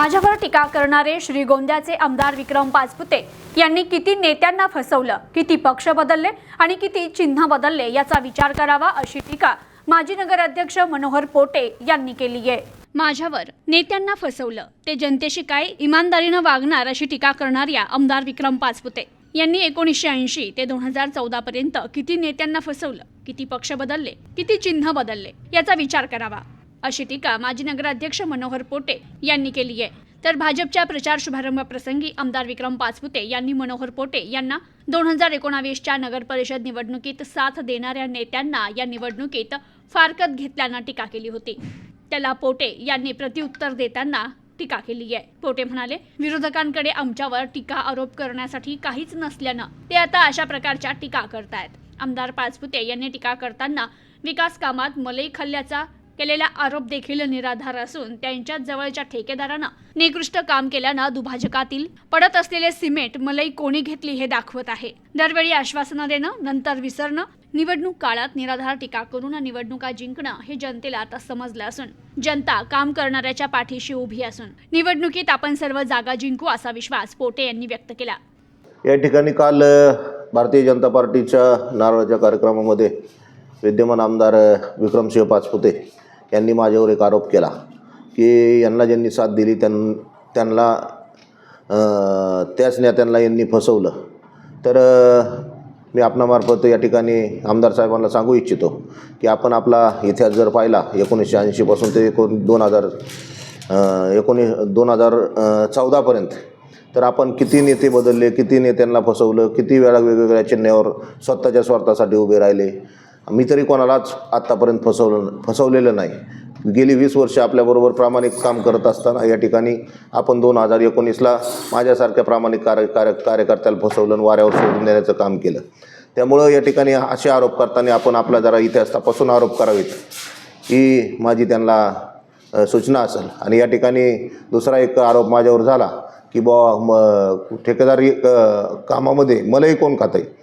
माझ्यावर टीका करणारे श्रीगोंद्याचे आमदार विक्रम पाचपुते यांनी किती नेत्यांना फसवलं किती पक्ष बदलले आणि किती चिन्ह बदलले याचा विचार करावा अशी टीका माजी नगराध्यक्ष मनोहर पोटे यांनी केली आहे. माझ्यावर नेत्यांना फसवलं ते जनतेशी काय इमानदारीनं वागणार अशी टीका करणाऱ्या आमदार विक्रम पाचपुते यांनी एकोणीसशे ऐंशी ते दोन हजार चौदा पर्यंत किती नेत्यांना फसवलं किती पक्ष बदलले किती चिन्ह बदलले याचा विचार करावा. अशी टीका माजी नगराध्यक्ष मनोहर पोटे यांनी केली आहे. तर भाजपच्या प्रचार शुभारंभ प्रसंगी आमदार विक्रम पाचपुते यांनी मनोहर पोटे यांना दोन हजार एकोणावीसच्या नगरपरिषद निवडणुकीत साथ देणाऱ्या नेत्यांना या निवडणुकीत फारकत घेतल्यानं टीका केली होती. त्याला पोटे यांनी प्रत्युत्तर देताना टीका केली आहे. पोटे म्हणाले विरोधकांकडे आमच्यावर टीका आरोप करण्यासाठी काहीच नसल्यानं ते आता अशा प्रकारच्या टीका करतायत. आमदार पाचपुते यांनी टीका करताना विकास कामात मलई खाल्ल्याचा केलेला आरोप देखील निराधार असून त्यांच्या जवळच्या ठेकेदारानं निकृष्ट काम केल्यानं दुभाजकातील पडत असलेले सिमेंट मलई कोणी घेतली हे दाखवत आहे. दरवेळी आश्वासनं देणं नंतर विसरणं निवडणूक काळात निराधार टीका करून निवडणुका जिंकणं हे जनतेला आता समजलं असून जनता काम करणाऱ्याच्या पाठीशी उभी असून निवडणुकीत आपण सर्व जागा जिंकू असा विश्वास पोटे यांनी व्यक्त केला. या ठिकाणी काल भारतीय जनता पार्टीच्या नारळाच्या कार्यक्रमामध्ये विद्यमान आमदार विक्रमसिंह पाचपुते यांनी माझ्यावर एक आरोप केला की यांना ज्यांनी साथ दिली त्यां त्यांना त्याच नेत्यांना यांनी फसवलं. तर मी आपणामार्फत या ठिकाणी आमदार साहेबांना सांगू इच्छितो की आपण आपला इतिहास जर पाहिला एकोणीसशे ऐंशीपासून ते एकोण दोन हजार एकोणीस दोन हजार चौदापर्यंत तर आपण किती नेते बदलले किती नेत्यांना फसवलं किती वेळा वेगवेगळ्या चिन्हावर स्वतःच्या स्वार्थासाठी उभे राहिले मी तरी कोणालाच आत्तापर्यंत फसवलं फसवलेलं नाही. गेली वीस वर्ष आपल्याबरोबर प्रामाणिक काम करत असताना या ठिकाणी आपण दोन हजार एकोणीसला माझ्यासारख्या प्रामाणिक कार्य कार्य कार्यकर्त्याला फसवलं आणि वाऱ्यावर सोडून देण्याचं काम केलं. त्यामुळं या ठिकाणी असे आरोप करताना आपण आपला जरा इतिहास तपासून आरोप करावेत. ही माझी त्यांना सूचना असेल. आणि या ठिकाणी दुसरा एक आरोप माझ्यावर झाला की बुवा म ठेकेदारी कामामध्ये मलाही कोण खातं आहे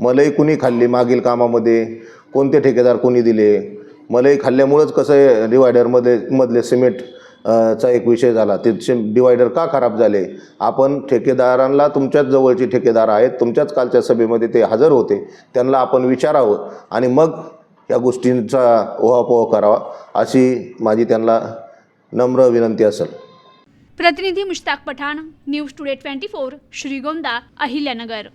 मलाही कुणी खाल्ली मागील कामामध्ये? कोणते ठेकेदार कोणी दिले? मलाही खाल्ल्यामुळंच कसं आहे डिवायडरमध्ये मधले सिमेंट चा एक विषय झाला. ते सिम डिवायडर का खराब झाले? आपण ठेकेदारांना तुमच्याच जवळचे ठेकेदार आहेत तुमच्याच कालच्या सभेमध्ये ते हजर होते. त्यांना आपण विचारावं आणि मग या गोष्टींचा ओहापोह करावा अशी माझी त्यांना नम्र विनंती असेल. प्रतिनिधी Mushtaq Pathan news today twenty four Shrigonda Ahilyanagar.